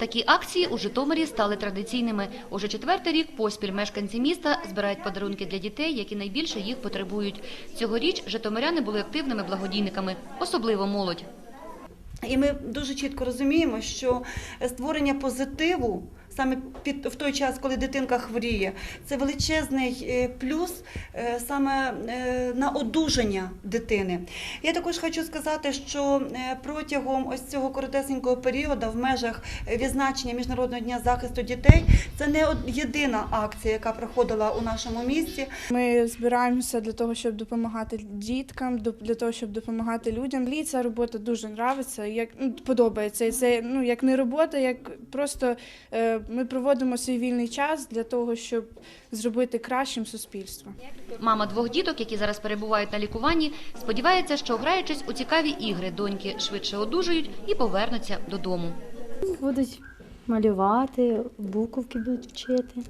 Такі акції у Житомирі стали традиційними. Уже четвертий рік поспіль мешканці міста збирають подарунки для дітей, які найбільше їх потребують. Цьогоріч житомиряни були активними благодійниками, особливо молодь. І ми дуже чітко розуміємо, що створення позитиву саме під в той час, коли дитинка хворіє, це величезний е, плюс е, саме е, на одужання дитини. Я також хочу сказати, що протягом ось цього коротесенького періоду в межах відзначення Міжнародного дня захисту дітей це не єдина акція, яка проходила у нашому місті. Ми збираємося для того, щоб допомагати діткам, для того, щоб допомагати людям. Мені ця робота дуже подобається, як ну, подобається. І це ну як не робота, як просто е, ми проводимо свій вільний час для того, щоб зробити кращим суспільство. Мама двох діток, які зараз перебувають на лікуванні, сподівається, що граючись у цікаві ігри, доньки швидше одужають і повернуться додому. Будуть малювати, буковки будуть вчити.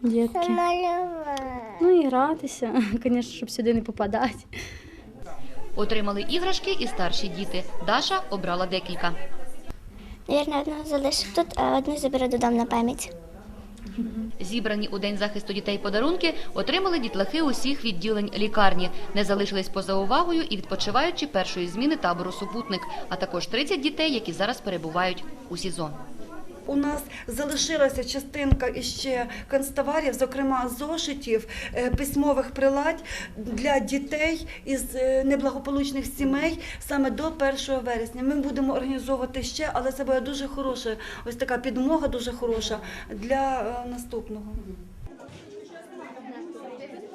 Дітки. Ну і гратися, звісно, щоб сюди не попадати. Отримали іграшки і старші діти. Даша обрала декілька. Вірно, одну залишу тут, а одну заберу додому на пам'ять. Зібрані у День захисту дітей подарунки отримали дітлахи усіх відділень лікарні. Не залишились поза увагою і відпочиваючи першої зміни табору «Супутник», а також 30 дітей, які зараз перебувають у СІЗО. У нас залишилася частинка іще канцтоварів, зокрема зошитів, е, письмових приладь для дітей із е, неблагополучних сімей саме до 1 вересня. Ми будемо організовувати ще, але це буде дуже хороша, ось така підмога дуже хороша для е, наступного.